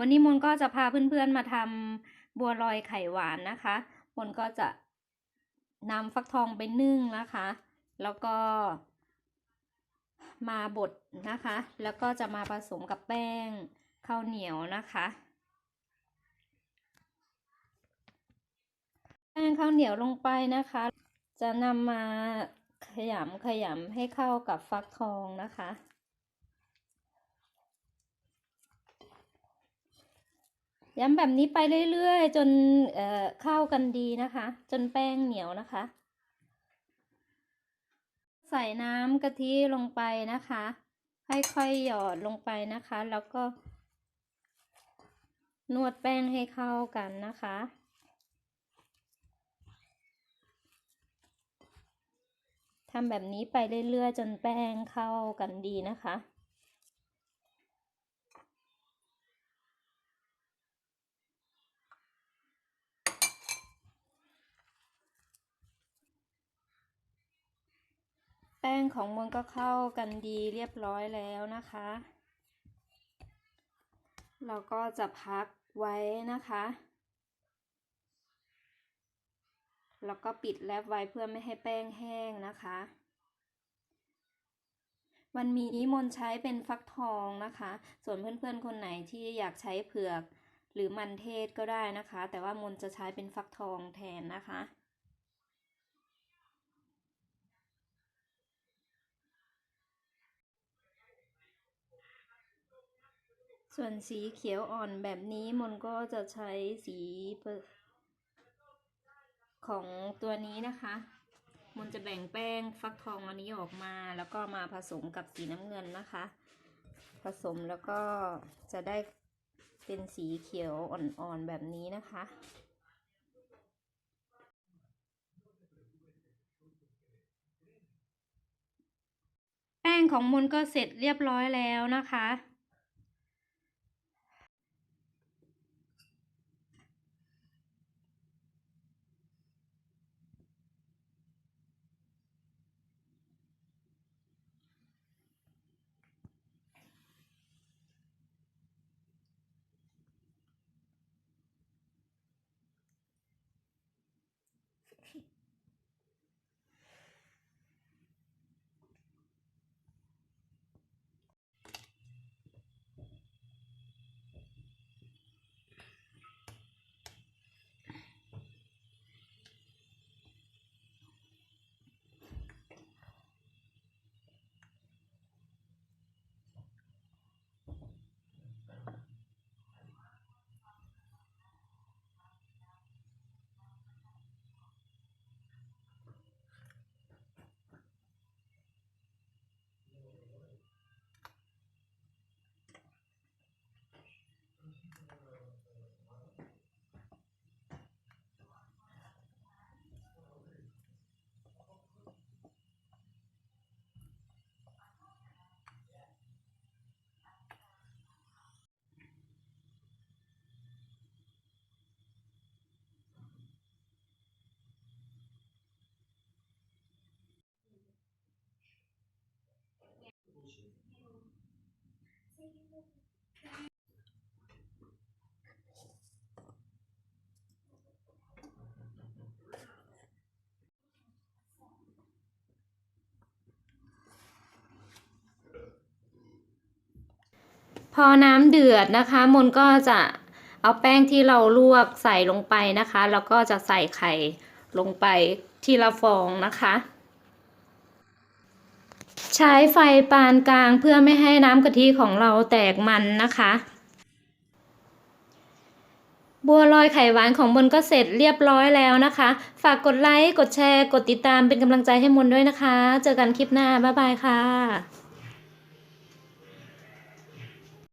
วันนี้มนก็จะพาเพื่อนๆมาทำบัวลอยไข่หวานนะคะ มนก็จะนำฟักทองไปนึ่งนะคะ แล้วก็ มาบดนะคะ แล้วก็จะมาผสมกับแป้งข้าวเหนียวนะคะ แป้งข้าวเหนียวลงไปนะคะ จะนำมาขยำขยำให้เข้ากับฟักทองนะคะ ย้ำแบบนี้ไปเรื่อยๆ จนเอ่อเข้ากันดีนะคะ จนแป้งเหนียวนะคะ ใส่น้ำกะทิลงไปนะคะ ค่อยๆหยอดลงไปนะคะ แล้วก็ นวดแป้งให้เข้ากันนะคะทำแบบนี้ไปเรื่อยๆ จนแป้งเข้ากันดีนะคะ แป้งของมนก็เข้ากันดีเรียบร้อยแล้วนะคะ เราก็จะพักไว้นะคะ แล้วก็ปิดแรปไว้เพื่อไม่ให้แป้งแห้งนะคะ วันนี้มนใช้เป็นฟักทองนะคะ ส่วนเพื่อนๆคนไหนที่อยากใช้เผือกหรือมันเทศก็ได้นะคะ แต่ว่ามนจะใช้เป็นฟักทองแทนนะคะ ส่วนสีเขียวอ่อนแบบนี้มนก็จะใช้สีของตัวนี้นะคะ มนจะแบ่งแป้งฟักทองอันนี้ออกมา แล้วก็มาผสมกับสีน้ำเงินนะคะ ผสมแล้วก็จะได้เป็นสีเขียวอ่อนๆแบบนี้นะคะแป้งของมนก็เสร็จเรียบร้อยแล้วนะคะ พอน้ำเดือดนะคะ มนก็จะเอาแป้งที่เราลวกใส่ลงไปนะคะ แล้วก็จะใส่ไข่ลงไปทีละฟองนะคะ ใช้ไฟปานกลางเพื่อไม่ให้น้ำกะทิของเราแตกมันนะคะ บัวลอยไข่หวานของมนก็เสร็จเรียบร้อยแล้วนะคะ ฝากกดไลค์ กดแชร์ กดติดตามเป็นกำลังใจให้มนด้วยนะคะ เจอกันคลิปหน้า บ๊ายบายค่ะ